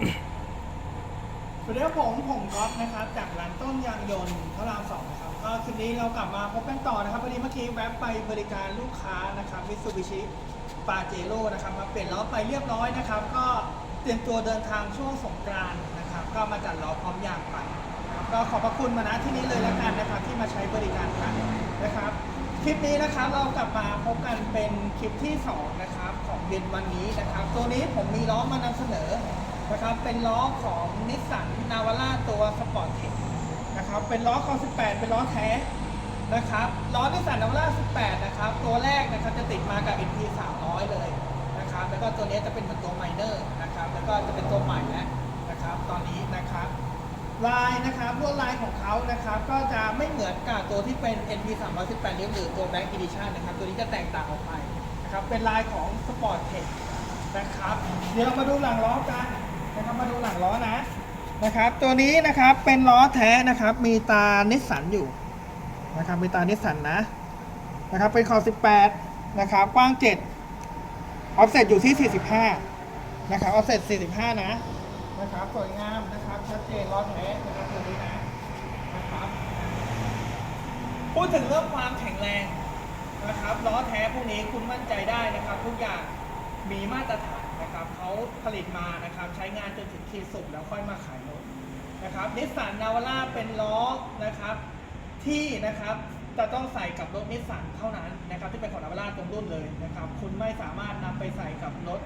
สวัสดีครับผมผมก๊อฟนะครับ จากร้านต้นยางยนต์พระรามสองนะครับก็คลิปนี้เรากลับมาพบกันต่อนะครับพอดีเมื่อกี้แวะไปบริการลูกค้านะครับมิ t ซูบิชิปาเจโร่นะครับมาเปลี่ยนล้อไปเรียบร้อยนะครับ ก็เตรียมตัวเดินทางช่วงสงกรานต์นะครับ ก็มาจัดล้อพร้อมยางไปนะครับก็ขอบพระคุณมาณที่นี้เลยแล้วกันนะครับ ที่มาใช้บริการกันนะครับคลิปนี้นะครับเรากลับมาพบกันเป็นคลิปที่สองนะครับ ของเย็นวันนี้นะครับ ตัวนี้ผมมีล้อมานำเสนอ นะครับเป็นล้อของนิสสันนาวาร่าตัวสปอร์ตเทคนะครับเป็นล้อคอ18 เป็นล้อแท้นะครับล้อนิสสันนาวาร่า18 นะครับตัวแรกนะครับจะติดมากับ NP 300 เลยนะครับแล้วก็ตัวนี้จะเป็นเหมือนตัวไมเนอร์นะครับแล้วก็จะเป็นตัวใหม่แล้วนะครับตอนนี้นะครับลายนะครับลวดลายของเขานะครับก็จะไม่เหมือนกับตัวที่เป็น NP 318นิ้วหรือตัว Black Edition นะครับตัวนี้จะแตกต่างออกไปนะครับเป็นลายของ Sport Tech นะครับ เดี๋ยวเรามาดูหลังล้อกัน นะครับมาดูหลังล้อนะนะครับ ตัวนี้นะครับเป็นล้อแท้นะครับ มีตานิสสันอยู่นะครับมีตานิสสันนะนะครับเป็นขอบ18นะครับกว้าง7ออฟเซ็ตอยู่ที่ 45นะครับออฟเซ็ต45 นะนะครับสวยงามนะครับชัดเจนล้อแท้นะครับตัวนี้นะนะครับพูดถึงเรื่องความแข็งแรงนะครับล้อแท้พวกนี้คุณมั่นใจได้นะครับ ทุกอย่างมีมาตรฐาน นะครับเขาผลิตมานะครับใช้งานจนถึงขีสุดแล้วค่อยมาขายรถนะครับนิสสันนาวาร่าเป็นล้อนะครับที่นะครับจะต้องใส่กับรถนิสสันเท่านั้นนะครับที่เป็นของนาวาร่าตรงรุ่นเลยนะครับคุณไม่สามารถนำไปใส่กับรถ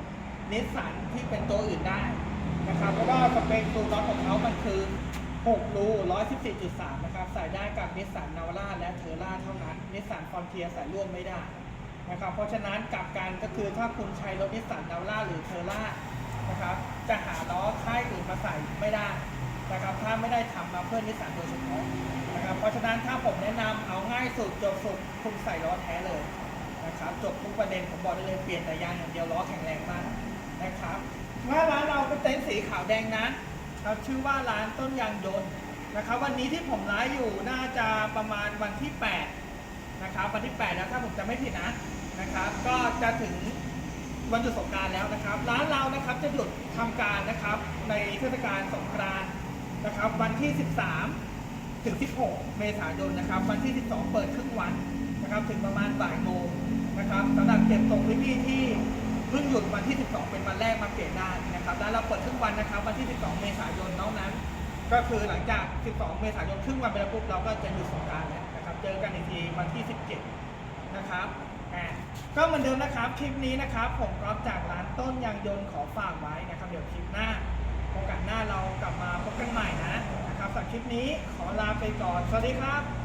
นิสสันที่เป็นตัวอื่นได้นะครับเพราะว่าสเปคตัวน็อตของเขามันคือ 6 รู 114.3 นะครับ ใส่ได้กับนิสสันนาวาร่าและเทอร่าเท่านั้นนิสสันฟอนเทียใส่ร่วมไม่ได้ นะครับ เพราะฉะนั้นกลับกันก็คือถ้าคุณใช้รถนิสสันนาวาร่าหรือเทอร่านะครับ จะหาล้อค่ายอื่นมาใส่ไม่ได้นะครับ ถ้าไม่ได้ทำมาเพื่อนิสสันโดยเฉพาะนะครับ เพราะฉะนั้นถ้าผมแนะนำเอาง่ายสุดจบสุดคุณใส่ล้อแท้เลยนะครับ จบทุกประเด็นผมบอกได้เลยเปลี่ยนแต่ยางอย่างเดียวล้อแข็งแรงมากนะครับว่าร้านเราเป็นเต็นท์สีขาวแดงนะครับชื่อว่าร้านต้นยางยนต์นะครับ วันนี้ที่ผมไลฟ์อยู่น่าจะประมาณวันที่ 8 นะครับวันที่8แล้วถ้าผมจะไม่ผิดนะนะครับ ก็จะถึงวันหยุดสงการแล้วนะครับ ร้านเรานะครับจะหยุดทำการนะครับในเทศกาลสงกรานต์นะครับ วันที่ 13 ถึง 16 เมษายนนะครับ วันที่ 12 เปิดครึ่งวันนะครับ ถึงประมาณบ่ายโมงนะครับสำหรับเก็บตรงพื้นที่ที่เพิ่งหยุดวันที่ 12 เป็นวันแรกมาเปลี่ยนได้นะครับแล้วเราเปิดครึ่งวันนะครับ วันที่ 12 เมษายนนอกนั้น ก็คือหลังจาก 12 เมษายนครึ่งวันไปแล้วปุ๊บเราก็จะหยุดสงการแล้ว วันที่ 17 นะครับอ่าก็เหมือนเดิมนะครับคลิปนี้นะครับ ผมก๊อฟจากร้านต้นยางยนต์ขอฝากไว้นะครับ เดี๋ยวคลิปหน้าโอกาสหน้าเรากลับมาพบกันใหม่นะนะครับสำหรับคลิปนี้ขอลาไปก่อน สวัสดีครับ